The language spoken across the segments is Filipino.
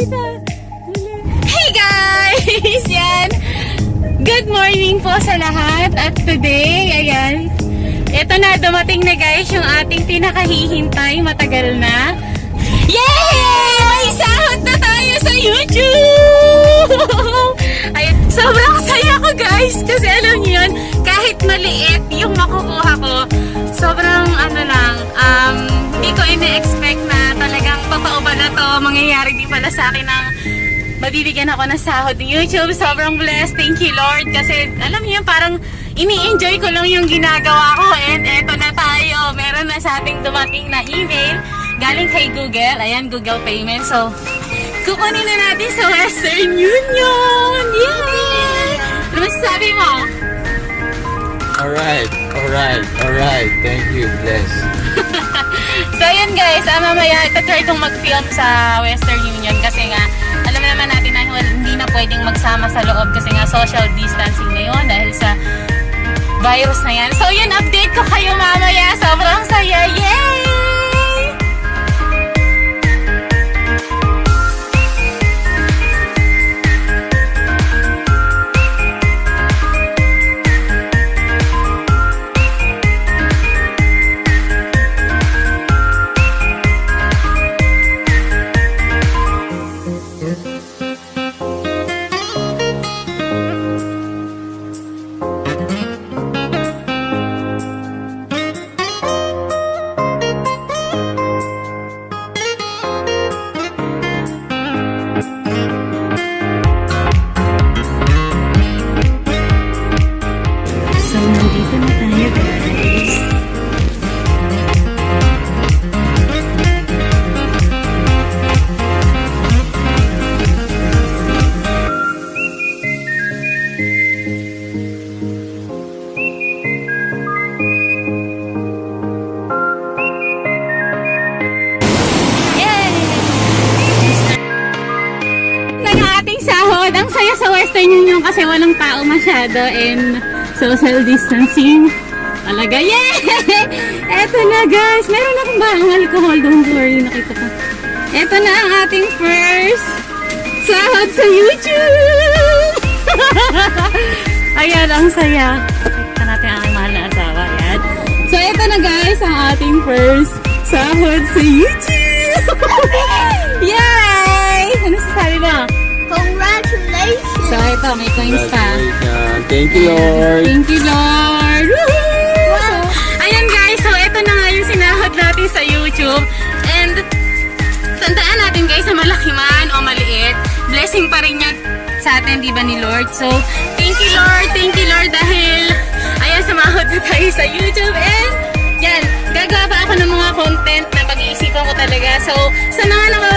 Hey guys! Yan. Good morning po sa lahat. At today, ayan, ito na, dumating na guys yung ating pinakahihintay matagal na. Yay! May sahod na tayo sa YouTube! Ay, sobrang saya ko guys kasi alam niyo yun, kahit maliit yung makukuha ko, sobrang ano lang, um, hindi ko ini-expect na to, mangyayari din pala sa akin ng mabibigyan ako ng sahod ng YouTube. Sobrang blessed. Thank you Lord kasi alam niyo parang ini-enjoy ko lang yung ginagawa ko and eto na tayo. Meron na sa ating dumating na email galing kay Google. Ayan, Google Payment. So, kukunin na natin sa Western Union. Yay! Ano masasabi mo? Alright, alright, alright. Thank you, bless. Yun guys, ah, mamaya ito-try kong mag-film sa Western Union kasi nga alam naman natin na wal- hindi na pwedeng magsama sa loob kasi nga social distancing ngayon dahil sa virus na yan. So yun, update ko sa Western Union kasi walang tao masyado and social distancing. Talaga, yay! Eto na guys, meron akong bagong alcohol. Don't worry, nakita ko. Eto na ang ating first sahod sa YouTube! Ayan, ang saya. Kita natin ang mahal na asawa. Ayan. So, eto na guys, ang ating first sahod sa YouTube! So, ito, may coins pa. Thank you, Lord. Thank you, Lord! Woohoo! So, ayan guys, so ito na nga yung sinahod natin sa YouTube. And, tandaan natin guys, sa malaki man o maliit, blessing pa rin yan sa atin, di ba ni Lord? So, thank you Lord, thank you Lord dahil, ayan, sumahod na tayo sa YouTube. And, yan, gagawa pa ako ng mga content na pag-iisipan ko talaga. So, sa mga nawawala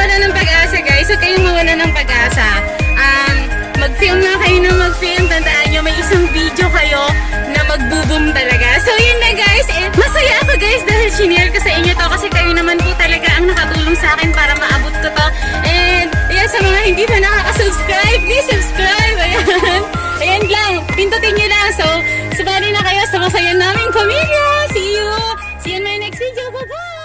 So, sumali na kayo sa masaya naming pamilya. See you! See you in my next video. Bye-bye!